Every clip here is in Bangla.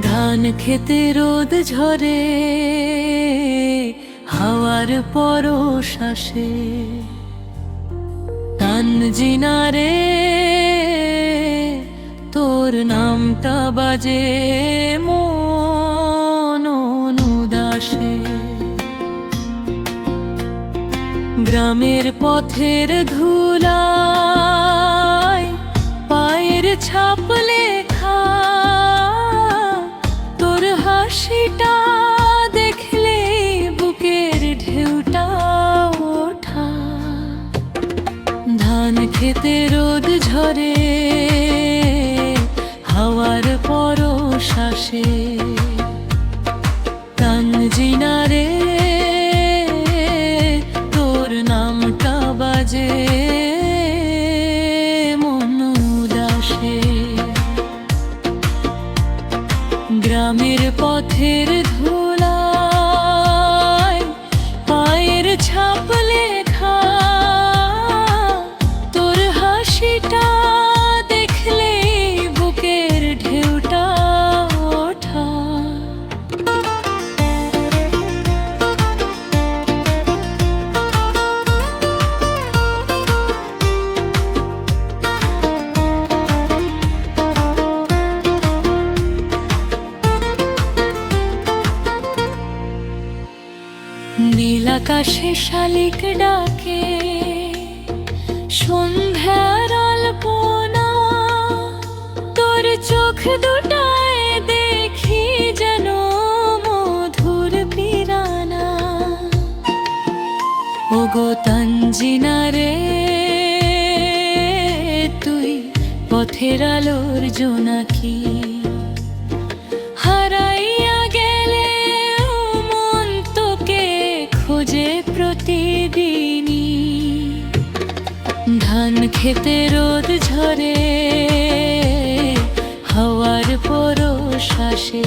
ধান খেতে রোদ ঝরে, হাওয়ার পরশাসে তান জিনারে তোর নামটা বাজে মন গ্রামের পথের ধুলায় ঢেউটা ওঠা। ধান খেতে রোদ ঝরে হাওয়ার পরশাসে তানজিনারে নীল আকাশে শালিক ডাকে, সন্ধ্যার আলপনা। তোর চোখ দুটায় দেখি যেন মধুর পিরানা। ওগো তানজিনা রে, তুই পথের আলোর জোনাকি। খেতে রোদ ঝরে হাওয়ার পরশাসে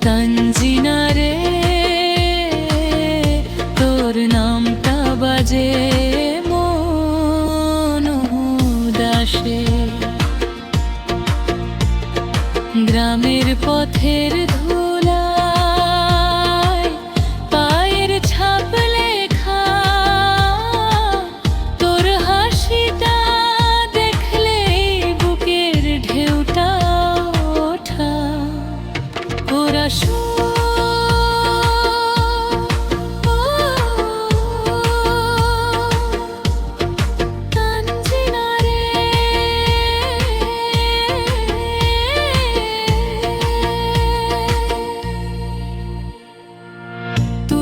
তানজিনা রে তোর নামটা বাজে মন দাসে গ্রামের পথের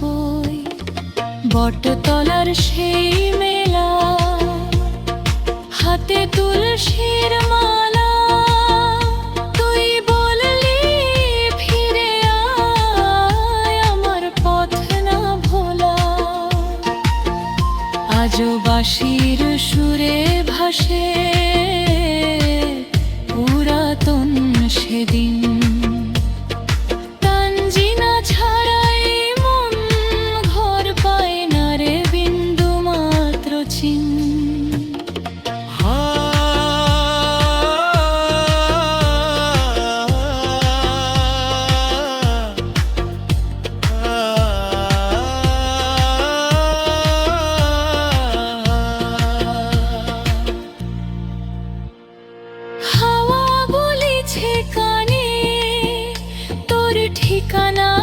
বই, বটতলার সেই মেলা, হাতে তুলসীর মালা, তুই বললি ফিরে আয় আমার পথ না ভোলা। আজও বাঁশির সুরে ভাসে কাছে কানে তোর ঠিকানা